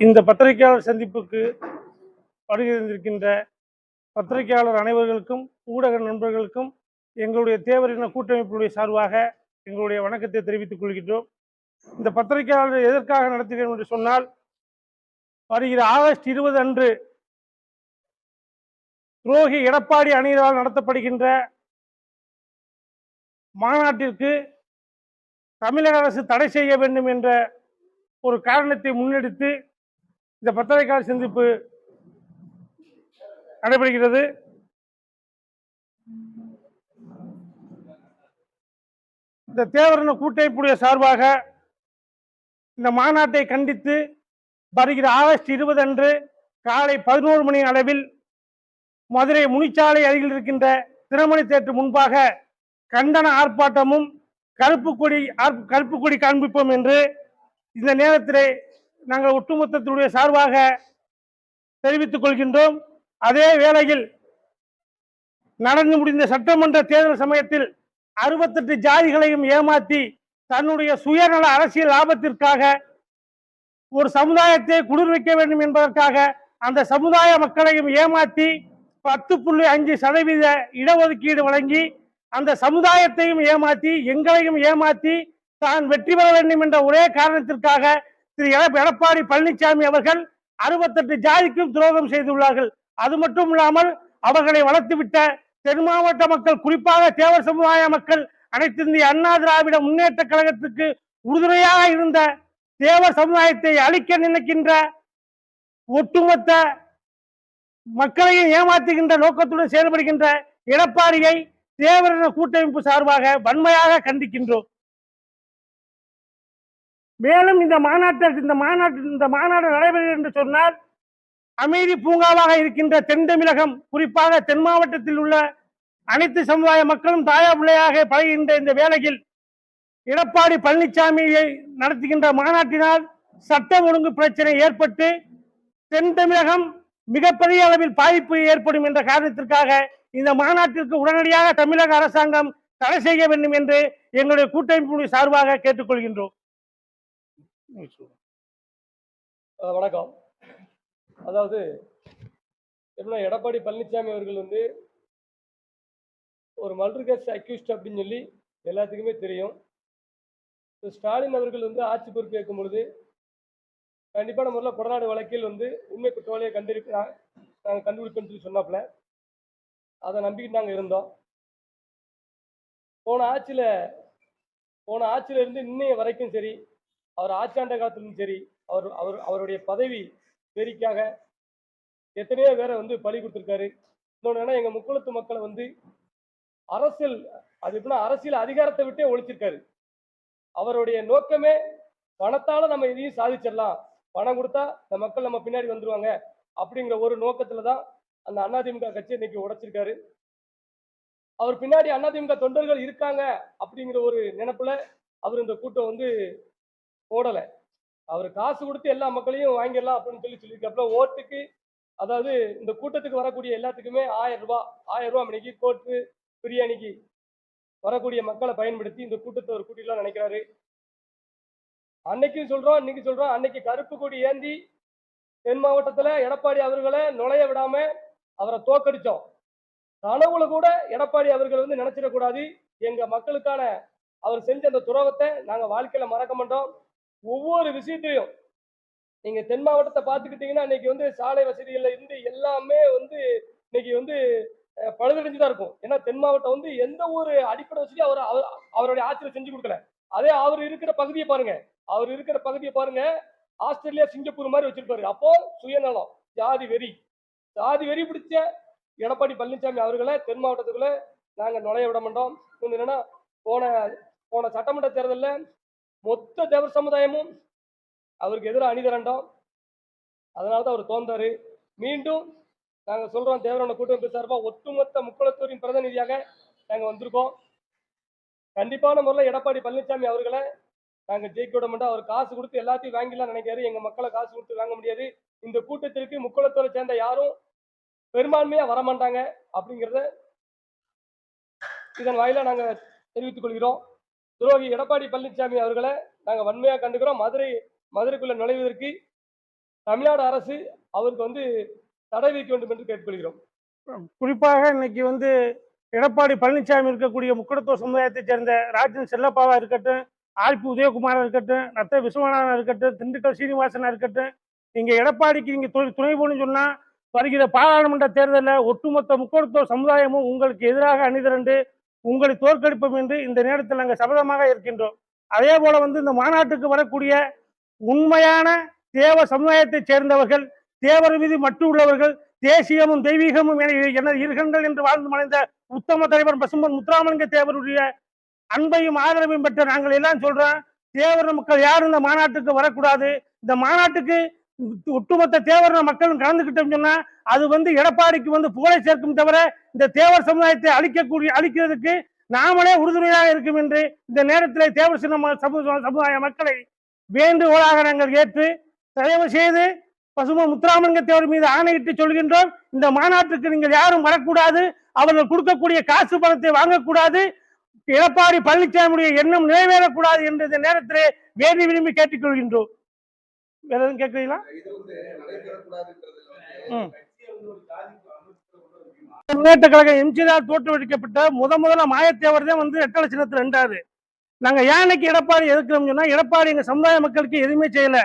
இந்த பத்திரிகையாளர் சந்திப்புக்கு வருகின்றிருக்கின்ற பத்திரிகையாளர் அனைவர்களுக்கும் ஊடக நண்பர்களுக்கும் எங்களுடைய தேவரின கூட்டமைப்புடைய சார்பாக எங்களுடைய வணக்கத்தை தெரிவித்துக் கொள்கின்றோம். இந்த பத்திரிகையாளர் எதற்காக நடத்துகிறோம் என்று சொன்னால் வருகிற ஆகஸ்ட் இருபது அன்று துரோகி எடப்பாடி அணியினரால் நடத்தப்படுகின்ற மாநாட்டிற்கு தமிழக அரசு தடை செய்ய வேண்டும் என்ற ஒரு காரணத்தை முன்னெடுத்து இந்த பத்திரிகையாளர் சந்திப்பு நடைபெறுகிறது. இந்த தேவரண கூட்டமைப்புடைய சார்பாக இந்த மாநாட்டை கண்டித்து வருகிற ஆகஸ்ட் இருபது அன்று காலை பதினோரு மணி அளவில் மதுரை முனிச்சாலை அருகில் இருக்கின்ற திருமணி தேற்று முன்பாக கண்டன ஆர்ப்பாட்டமும் கருப்பு கொடி கருப்பு கொடி காண்பிப்போம் என்று இந்த நேரத்திலே நாங்கள் ஒட்டுமொத்தத்தினுடைய சார்பாக தெரிவித்துக் கொள்கின்றோம். அதே வேளையில் நடந்து முடிந்த சட்டமன்ற தேர்தல் சமயத்தில் அறுபத்தெட்டு ஜாதிகளையும் ஏமாற்றி தன்னுடைய சுயநல அரசியல் லாபத்திற்காக ஒரு சமுதாயத்தை குளிர்விக்க வேண்டும் என்பதற்காக அந்த சமுதாய மக்களையும் ஏமாற்றி பத்து புள்ளி அஞ்சு சதவீத இடஒதுக்கீடு வழங்கி அந்த சமுதாயத்தையும் ஏமாற்றி எங்களையும் ஏமாற்றி தான் வெற்றி பெற வேண்டும் என்ற ஒரே காரணத்திற்காக திரு எடப்- எடப்பாடி பழனிசாமி அவர்கள் அறுபத்தெட்டு ஜாதிக்கும் துரோகம் செய்துள்ளார்கள். அது மட்டும் இல்லாமல் அவர்களை வளர்த்துவிட்ட தென் மாவட்ட மக்கள் குறிப்பாக தேவர் சமுதாய மக்கள் அனைத்து இந்திய அண்ணா திராவிட முன்னேற்ற கழகத்துக்கு உறுதுணையாக இருந்த தேவர் சமுதாயத்தை அழிக்க நினைக்கின்ற ஒட்டுமொத்த மக்களையும் ஏமாற்றுகின்ற நோக்கத்துடன் செயல்படுகின்ற எடப்பாடியை தேவரின கூட்டமைப்பு சார்பாக வன்மையாக கண்டிக்கின்றோம். மேலும் இந்த மாநாட்டில் இந்த மாநாட்டு இந்த மாநாடு நடைபெறுகிறது என்று சொன்னால் அமைதி பூங்காவாக இருக்கின்ற தென் தமிழகம் குறிப்பாக தென் மாவட்டத்தில் உள்ள அனைத்து சமுதாய மக்களும் தாயா பிள்ளையாக பழகின்ற இந்த வேளையில் எடப்பாடி பழனிசாமியை நடத்துகின்ற மாநாட்டினால் சட்டம் ஒழுங்கு பிரச்சனை ஏற்பட்டு தென் தமிழகம் மிகப்பெரிய அளவில் பாதிப்பு ஏற்படும் என்ற காரணத்திற்காக இந்த மாநாட்டிற்கு உடனடியாக தமிழக அரசாங்கம் தடை செய்ய வேண்டும் என்று எங்களுடைய கூட்டமைப்பினுடைய சார்பாக கேட்டுக்கொள்கின்றோம். வணக்கம். அதாவது எப்படின்னா எடப்பாடி பழனிசாமி அவர்கள் வந்து ஒரு மல்டிகேஸ் அக்யூஸ்ட் அப்படின்னு சொல்லி எல்லாத்துக்குமே தெரியும். ஸ்டாலின் அவர்கள் வந்து ஆட்சி பொறுப்பேற்கும் பொழுது கண்டிப்பான முறையில் கொடநாடு வழக்கில் வந்து உண்மை குற்றவாளியை கண்டிருக்க நாங்கள் கண்டுபிடிப்போம்னு சொல்லி சொன்னாப்புல. அதை நம்பிக்கிட்டு நாங்கள் இருந்தோம். போன ஆட்சியில் போன ஆட்சியில இருந்து இன்னைய வரைக்கும் சரி அவர் ஆட்சியாண்ட காலத்திலும் சரி அவர் அவர் அவருடைய பதவி வெறிக்காக எத்தனையோ பேரை வந்து பலி கொடுத்துருக்காரு. இன்னொன்று என்னன்னா எங்கள் முக்குளத்து மக்களை வந்து அரசியல் அது எப்படின்னா அரசியல் அதிகாரத்தை விட்டே ஒழிச்சிருக்காரு. அவருடைய நோக்கமே பணத்தால் நம்ம எதையும் சாதிச்சிடலாம். பணம் கொடுத்தா இந்த மக்கள் நம்ம பின்னாடி வந்துருவாங்க அப்படிங்கிற ஒரு நோக்கத்துல தான் அந்த அதிமுக கட்சி இன்னைக்கு உடைச்சிருக்காரு. அவர் பின்னாடி அதிமுக தொண்டர்கள் இருக்காங்க அப்படிங்கிற ஒரு நினைப்புல அவர் இந்த கூட்டம் வந்து போடலை. அவர் காசு கொடுத்து எல்லா மக்களையும் வாங்கிடலாம் அப்படின்னு சொல்லி சொல்லியிருக்காப்புல ஓட்டுக்கு அதாவது இந்த கூட்டத்துக்கு வரக்கூடிய எல்லாத்துக்குமே ஆயிரம் ரூபாய் ஆயிரம் ரூபாய் மணிக்கு கோட்டு பிரியாணிக்கு வரக்கூடிய மக்களை பயன்படுத்தி இந்த கூட்டத்தை ஒரு கூட்டிலாம் நினைக்கிறாரு. அன்னைக்கும் சொல்றோம் இன்னைக்கு சொல்றோம் அன்னைக்கு கருப்பு கொடி ஏந்தி தென் மாவட்டத்துல எடப்பாடி அவர்களை நுழைய விடாம அவரை தோக்கடிச்சோம். கனவுல கூட எடப்பாடி அவர்கள் வந்து நினைச்சிடக்கூடாது. எங்க மக்களுக்கான அவர் செஞ்ச அந்த துறவத்தை நாங்க வாழ்க்கையில மறக்க மாட்டோம். ஒவ்வொரு விஷயத்திலையும் நீங்க தென் மாவட்டத்தை பார்த்துக்கிட்டீங்கன்னா இன்னைக்கு வந்து சாலை வசதிகள்ல இருந்து எல்லாமே வந்து இன்னைக்கு வந்து பழுதடைஞ்சுதான் பழுதடைஞ்சு தான் இருக்கும். ஏன்னா தென் மாவட்டம் வந்து எந்த ஒரு அடிப்படை வசதியும் அவர் அவர்- அவருடைய ஆட்சியில் செஞ்சு கொடுக்கல. அதே அவர் இருக்கிற பகுதியை பாருங்க. அவர் இருக்கிற பகுதியை பாருங்க. ஆஸ்திரேலியா சிங்கப்பூர் மாதிரி வச்சிருப்பாரு. அப்போ சுயநலம் ஜாதி வெறி. ஜாதி வெறி பிடிச்ச எடப்பாடி பழனிசாமி அவர்களை தென் மாவட்டத்துக்குள்ள நாங்கள் நுழைய விட மாட்டோம். என்னன்னா போன போன சட்டமன்ற தேர்தலில் மொத்த தேவர் சமுதாயமும் அவருக்கு எதிராக அணி திரண்டோம் அதனால தான் அவர் தோந்தாரு மீண்டும் நாங்கள் சொல்கிறோம் தேவரான கூட்டமைப்பு சார்பாக ஒட்டுமொத்த முக்குளத்தூரின் பிரதிநிதியாக நாங்கள் வந்திருக்கோம். கண்டிப்பான முறையில் எடப்பாடி பழனிசாமி அவர்களை நாங்கள் ஜெயிக்க விட மாட்டோம். அவர் காசு கொடுத்து எல்லாத்தையும் வாங்கிடலாம் நினைக்காரு எங்கள் மக்களை காசு கொடுத்து வாங்க முடியாது. இந்த கூட்டத்திற்கு முக்குளத்தூரை சேர்ந்த யாரும் பெரும்பான்மையா வரமாட்டாங்க அப்படிங்கிறத இதன் வாயிலாக நாங்க தெரிவித்துக் கொள்கிறோம். துரோகி எடப்பாடி பழனிசாமி அவர்களை நாங்க வன்மையா கண்டுக்கிறோம். மதுரை மதுரைக்குள்ள நுழைவதற்கு தமிழ்நாடு அரசு அவருக்கு வந்து தடை வைக்க வேண்டும் என்று கேட்டுக்கொள்கிறோம். குறிப்பாக இன்னைக்கு வந்து எடப்பாடி பழனிசாமி இருக்கக்கூடிய முக்கடத்துவ சமுதாயத்தைச் சேர்ந்த ராஜன் செல்லப்பாவா இருக்கட்டும் ஆர்பி உதயகுமாரா இருக்கட்டும் நத்த விஸ்வநாதன் இருக்கட்டும் திண்டுக்கல் சீனிவாசனா இருக்கட்டும் நீங்க எடப்பாடிக்கு நீங்க துணை துணை போகணும்னு சொன்னா வருகிற பாராளுமன்ற தேர்தலில் ஒட்டுமொத்த முக்கடத்துவ சமுதாயமும் உங்களுக்கு எதிராக அணிதிரண்டு உங்களை தோற்கடிப்போம் என்று இந்த நேரத்தில் நாங்கள் சபதமாக இருக்கின்றோம். அதே போல வந்து இந்த மாநாட்டுக்கு வரக்கூடிய உண்மையான தேவ சமுதாயத்தைச் சேர்ந்தவர்கள் தேவர் மீது மட்டு உள்ளவர்கள் தேசியமும் தெய்வீகமும் என எனது இருகங்கள் என்று வாழ்ந்து மறைந்த உத்தம தலைவர் பசும்பன் முத்துராமலிங்க தேவருடைய அன்பையும் ஆதரவையும் பெற்ற நாங்கள் எல்லாம் சொல்றோம் தேவர மக்கள் யாரும் இந்த மாநாட்டுக்கு வரக்கூடாது. இந்த மாநாட்டுக்கு ஒட்டுமொத்த தேவர மக்களும் கலந்துக்கிட்டோம் சொன்னா அது வந்து எடப்பாடிக்கு வந்து புகழை சேர்க்கும் தவிர இந்த தேவர் சமுதாயத்தை அழிக்கக்கூடிய அழிக்கிறதுக்கு நாமளே உறுதுணையாக இருக்கும் என்று இந்த நேரத்தில் தேவர் சின்ன சமுதாய மக்களை வேண்டுகோளாக நாங்கள் ஏற்று தயவு செய்து பசும முத்துராமலிங்க தேவர் மீது ஆணையிட்டு சொல்கின்றோம் இந்த மாநாட்டுக்கு நீங்கள் யாரும் வரக்கூடாது அவர்கள் கொடுக்கக்கூடிய காசு பணத்தை வாங்கக்கூடாது எடப்பாடி பழனிசாமியுடைய எண்ணம் நிறைவேறக்கூடாது என்ற இந்த நேரத்திலே வேண்டி விரும்பி கேட்டுக்கொள்கின்றோம். வேற எதுவும் கேட்குறீங்களா? முன்னேற்ற கழகம் எம்ஜிஆர் தோற்றுவிக்கப்பட்ட முத முதல்ல மாயத்தேவர் தான் வந்து ரெட்டலை சின்னத்தில் ரெண்டாவது நாங்க யானைக்கு எடப்பாடி எதுக்குறோம் சொன்னா எடப்பாடி எங்க சமுதாய மக்களுக்கு எதுவுமே செய்யல.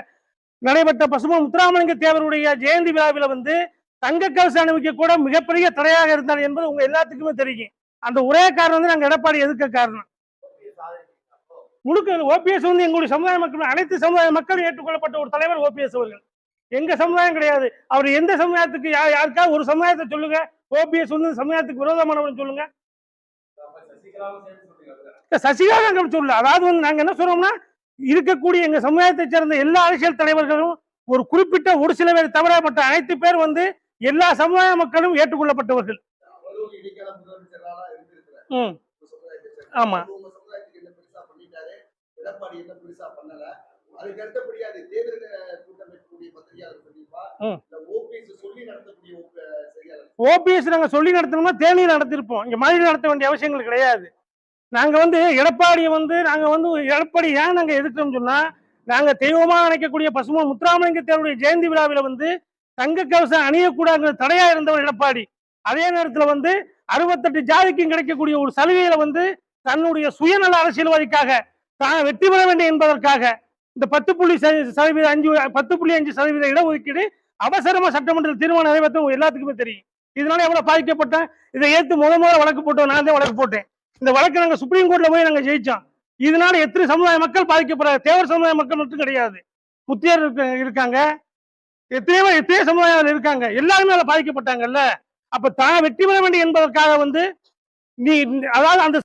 நடைபெற்ற பசும முத்துராமலிங்க தேவருடைய ஜெயந்தி விழாவில் வந்து தங்க கவசம் அணிவிக்க கூட மிகப்பெரிய தடையாக இருந்தார் என்பது உங்க எல்லாத்துக்குமே தெரியும். அந்த ஒரே காரணம் வந்து நாங்க எடப்பாடி எதுக்க காரணம்? முழுக்க ஓபிஎஸ் வந்து எங்களுடைய சமுதாய மக்கள் அனைத்து சமுதாய மக்களும் ஏற்றுக்கொள்ளப்பட்ட ஒரு தலைவர் ஓபிஎஸ் அவர்கள். எங்க சமுதாயம் கிடையாது. அவர் எந்த சமுதாயத்துக்கு யா யாருக்காவது ஒரு சமுதாயத்தை சொல்லுங்க. ஓபிஎஸ் வந்து சமுதாயத்துக்கு விரோதமானவன் சொல்லுங்க. சசிகலா நாங்கள் சொல்லல. அதாவது வந்து நாங்க என்ன சொல்றோம்னா இருக்கக்கூடிய எங்க சமுதாயத்தை சேர்ந்த எல்லா அரசியல் தலைவர்களும் ஒரு குறிப்பிட்ட ஒரு சில பேர் தவிர மற்ற அனைத்து பேர் வந்து எல்லா சமுதாய மக்களும் ஏற்றுக்கொள்ளப்பட்டவர்கள். ஆமா. ஓபிஎஸ் நாங்க சொல்லி நடத்தணும்னா தேனி நடத்திருப்போம். இங்க மழை நடத்த வேண்டிய அவசியங்கள் கிடையாது. நாங்கள் வந்து எடப்பாடியை வந்து நாங்கள் வந்து எடப்பாடி ஏன் நாங்கள் எதிர்க்கிறோம்னு சொன்னால் நாங்கள் தெய்வமாக நினைக்கக்கூடிய பசும முத்துராமலிங்க தேவருடைய ஜெயந்தி விழாவில் வந்து தங்க கவசம் அணியக்கூடாதுங்கிற தடையா இருந்தவர் எடப்பாடி. அதே நேரத்தில் வந்து அறுபத்தெட்டு ஜாதிக்கும் கிடைக்கக்கூடிய ஒரு சலுகையில வந்து தன்னுடைய சுயநல அரசியல்வாதிக்காக தான் வெற்றி பெற வேண்டும் என்பதற்காக இந்த பத்து புள்ளி ச- சதவீத அஞ்சு பத்து புள்ளி அஞ்சு சதவீத இடஒதுக்கீடு அவசரமா சட்டமன்ற தீர்மானம் நிறைவேற்ற எல்லாத்துக்குமே தெரியும். இதனால எவ்வளவு பாதிக்கப்பட்டேன்? இதை ஏற்று முத முதல்ல வழக்கு போட்டோம் நான் தான் வழக்கு போட்டேன். இந்த வழக்கு நாங்க சுப்ரீம் கோர்ட்ல போய் நாங்க ஜெயிச்சோம். இதனால எத்தனை சமுதாய மக்கள் பாதிக்கப்படுறாங்க தேவர் சமுதாய மக்கள் மட்டும் கிடையாது. முத்தியர் இருக்க- இருக்காங்க. எத்தனையோ எத்தனையோ சமுதாயம் இருக்காங்க. எல்லாருமே அதில் பாதிக்கப்பட்டாங்கல்ல. அப்ப தான் வெற்றி பெற வேண்டும் என்பதற்காக வந்து நீ அதாவது அந்த.